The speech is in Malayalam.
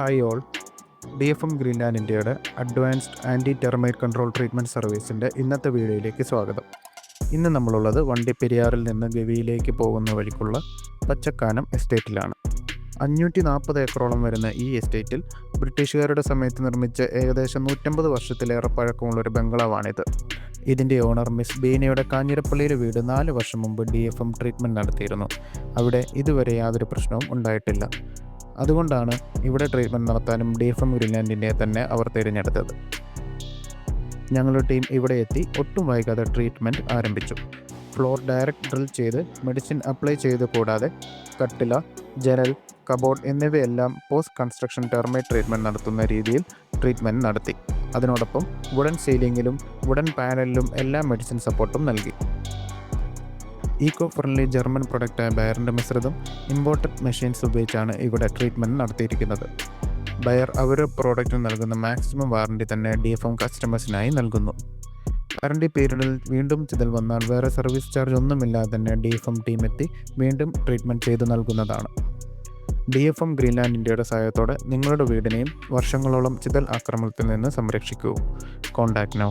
Hi all D F M Greenland ഇന്ത്യയുടെ advanced anti termite control treatment സർവീസിന്റെ ഇന്നത്തെ വീഡിയോയിലേക്ക് സ്വാഗതം. ഇന്ന് നമ്മളുള്ളത് വണ്ടിപ്പെരിയാറിൽ നിന്ന് ഗവിയിലേക്ക് പോകുന്ന വഴിക്കുള്ള പച്ചക്കാനം എസ്റ്റേറ്റിലാണ്. അഞ്ഞൂറ്റി നാൽപ്പത് ഏക്കറോളം വരുന്ന ഈ എസ്റ്റേറ്റിൽ ബ്രിട്ടീഷുകാരുടെ സമയത്ത് നിർമ്മിച്ച ഏകദേശം നൂറ്റമ്പത് വർഷത്തിലേറെ പഴക്കമുള്ള ഒരു ബംഗ്ലാവാണിത്. ഇതിന്റെ ഓണർ മിസ് ബീനയുടെ കാഞ്ഞിരപ്പള്ളിയിലെ വീട് നാല് വർഷം മുമ്പ് ഡി എഫ് എം ട്രീറ്റ്മെന്റ് നടത്തിയിരുന്നു. അവിടെ ഇതുവരെ യാതൊരു പ്രശ്നവും ഉണ്ടായിട്ടില്ല. അതുകൊണ്ടാണ് ഇവിടെ ട്രീറ്റ്മെന്റ് നടത്താനും ഡി എഫ് എം ഗ്രീൻലാൻഡിനെ തന്നെ അവർ തിരഞ്ഞെടുത്തത്. ഞങ്ങളുടെ ടീം ഇവിടെ എത്തി ഒട്ടും വൈകാതെ ട്രീറ്റ്മെന്റ് ആരംഭിച്ചു. ഫ്ലോർ ഡയറക്റ്റ് ഡ്രിൽ ചെയ്ത് മെഡിസിൻ അപ്ലൈ ചെയ്ത് കൂടാതെ കട്ടില ജനൽ കബോർഡ് എന്നിവയെല്ലാം പോസ്റ്റ് കൺസ്ട്രക്ഷൻ ടെർമൈറ്റ് ട്രീറ്റ്മെന്റ് നടത്തുന്ന രീതിയിൽ ട്രീറ്റ്മെന്റ് നടത്തി. അതിനോടൊപ്പം വുഡൻ സീലിംഗിലും വുഡൻ പാനലിലും എല്ലാ മെഡിസിൻ സപ്പോർട്ടും നൽകി. ഈക്കോ ഫ്രണ്ട്ലി ജർമ്മൻ പ്രൊഡക്റ്റായ ബയറിന്റെ മിശ്രിതം ഇമ്പോർട്ടഡ് മെഷീൻസ് ഉപയോഗിച്ചാണ് ഇവിടെ ട്രീറ്റ്മെന്റ് നടത്തിയിരിക്കുന്നത്. ബയർ അവരുടെ പ്രോഡക്റ്റിന് നൽകുന്ന മാക്സിമം വാറണ്ടി തന്നെ ഡി എഫ് എം കസ്റ്റമേഴ്സിനായി നൽകുന്നു. വാറണ്ടി പീരീഡിൽ വീണ്ടും ചിതൽ വന്നാൽ വേറെ സർവീസ് ചാർജ് ഒന്നുമില്ലാതെ തന്നെ ഡി എഫ് എം ടീം എത്തി വീണ്ടും ട്രീറ്റ്മെന്റ് ചെയ്തു നൽകുന്നതാണ്. ഡി എഫ് എം ഗ്രീൻലാൻഡ് ഇന്ത്യയുടെ സഹായത്തോടെ നിങ്ങളുടെ വീടിനെയും വർഷങ്ങളോളം ചിതൽ ആക്രമണത്തിൽ നിന്ന് സംരക്ഷിക്കൂ. Contact now